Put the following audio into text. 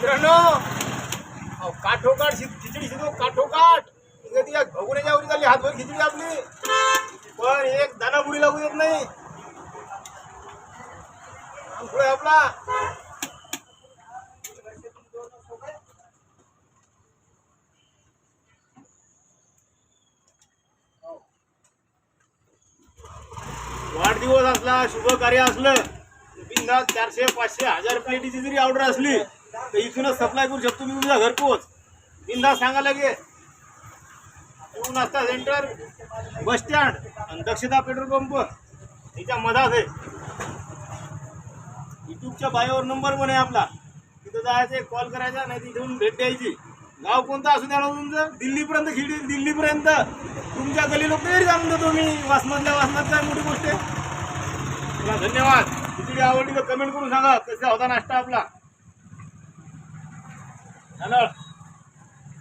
मित्रांनो अहो, काठोकाठ खिचडी शिजव काठोकाठ. इकडे ती भगुण्याच्या वरी झाली हातभर खिचडी आपली पण एक दाना बुडी लागू देत नाही. पुढे आपला. वाढदिवस असला शुभ कार्य असलं बिंदा चारशे पाचशे हजार प्लेटीची जरी ऑर्डर असली तर इथूनच सप्लाय करू शकतो मी तुमच्या घरपोच. बिंदा सांगा लगे. शिव नाश्ता सेंटर बस स्टँड आणि दक्षता पेट्रोल पंप तिच्या मधात आहे. युट्यूबच्या बायोवर नंबर पण आहे आपला. तिथं जायचं कॉल करायचा नाही तिथून भेट द्यायची. गाव कोणतं असू द्या तुमचं? दिल्लीपर्यंत खिडी दिल्लीपर्यंत. तुमच्या गली लोक तरी जाणून देतो मी. वासनातल्या वासनात काय मोठी गोष्ट आहे. धन्यवाद. खिचडी आवडली तर कमेंट करून सांगा. कसा होता नाश्ता आपला? झालं